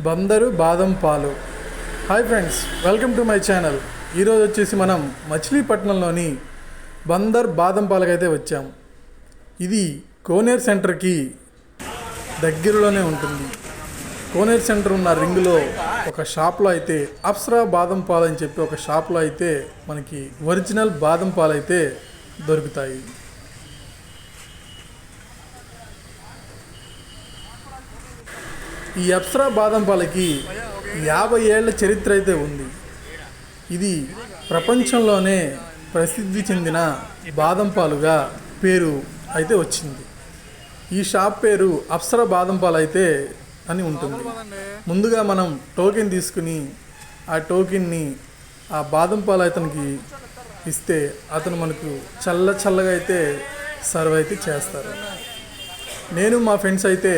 బందరు బాదం పాలు. Hi friends welcome to my channel ఈరోజు వచ్చేసి మనం మచిలీపట్నంలోని బందర్ బాదం పాలకైతే వచ్చాం. ఇది కోనేర్ సెంటర్కి దగ్గరలోనే ఉంటుంది. కోనేర్ సెంటర్ ఉన్న రింగ్లో ఒక షాప్లో అయితే అప్సరా బాదం పాలు అని చెప్పి ఒక షాప్లో అయితే మనకి ఒరిజినల్ బాదం పాలు అయితే దొరుకుతాయి. ఈ అప్సరా బాదం పాలకి యాభై ఏళ్ళ చరిత్ర అయితే ఉంది. ఇది ప్రపంచంలోనే ప్రసిద్ధి చెందిన బాదం పాలుగా పేరు అయితే వచ్చింది. ఈ షాప్ పేరు అప్సరా బాదం పాలు అయితే అని ఉంటుంది. ముందుగా మనం టోకెన్ తీసుకుని ఆ టోకెన్ని ఆ బాదం పాలు అతనికి ఇస్తే అతను మనకు చల్ల చల్లగా అయితే సర్వ్ అయితే చేస్తారు. నేను మా ఫ్రెండ్స్ అయితే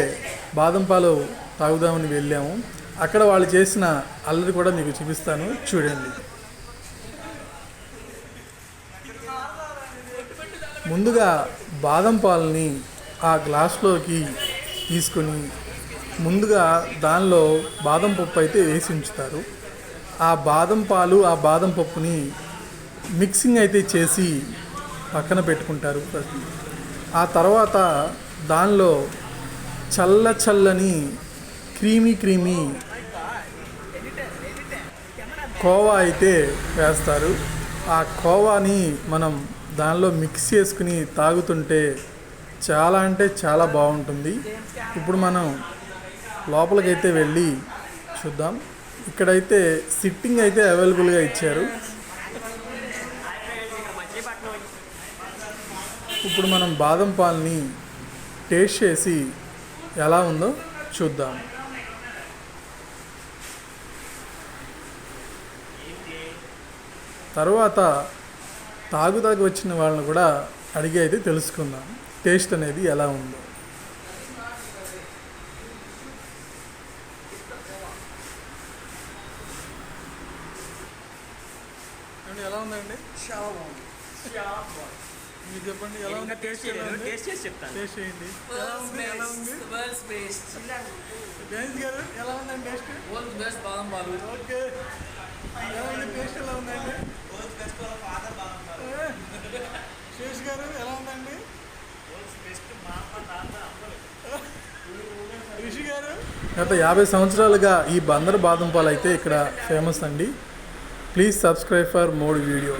బాదం పాలు తాగుదామని వెళ్ళాము. అక్కడ వాళ్ళు చేసిన అల్లరి కూడా మీకు చూపిస్తాను. చూడండి. ముందుగా బాదం పాలని ఆ గ్లాస్లోకి తీసుకొని ముందుగా దానిలో బాదం పప్పు అయితే వేసి ఉంచుతారు. ఆ బాదం పాలు ఆ బాదం పప్పుని మిక్సింగ్ అయితే చేసి పక్కన పెట్టుకుంటారు. ఆ తర్వాత దానిలో చల్ల చల్లని క్రీమీ క్రీమీ కోవా అయితే వేస్తారు. ఆ కోవాని మనం దానిలో మిక్స్ చేసుకుని తాగుతుంటే చాలా అంటే చాలా బాగుంటుంది. ఇప్పుడు మనం లోపలికైతే వెళ్ళి చూద్దాం. ఇక్కడైతే సిట్టింగ్ అయితే అవైలబుల్గా ఇచ్చారు. ఇప్పుడు మనం బాదం పాల్ని టేస్ట్ చేసి ఎలా ఉందో చూద్దాం. తర్వాత తాగు తాగు వచ్చిన వాళ్ళని కూడా అడిగి అయితే తెలుసుకుందాం. టేస్ట్ అనేది ఎలా ఉందో. ఎలా ఉందండి? చాలా బాగుంది. మీరు చెప్పండి ఎలా ఉంది? టేస్ట్ ఎలా ఉంది? టేస్ట్ చేసి చెప్తాను. టేస్ట్ చేయండి. ఎలా ఉంది? ఎలా ఉంది? వరల్డ్స్ బెస్ట్ గణేష్ గారు ఎలా ఉందండి టేస్ట్ వరల్డ్స్ బెస్ట్ బాదం పాలు. ఓకే ఎలా ఉంది? టేస్ట్ ఎలా ఉందండి ఏ, శేష్ గారు ఎలా ఉందండి రిషి గారు గత యాభై సంవత్సరాలుగా ఈ బందర్ బాదం పాలు అయితే ఇక్కడ ఫేమస్ అండి. Please subscribe for more video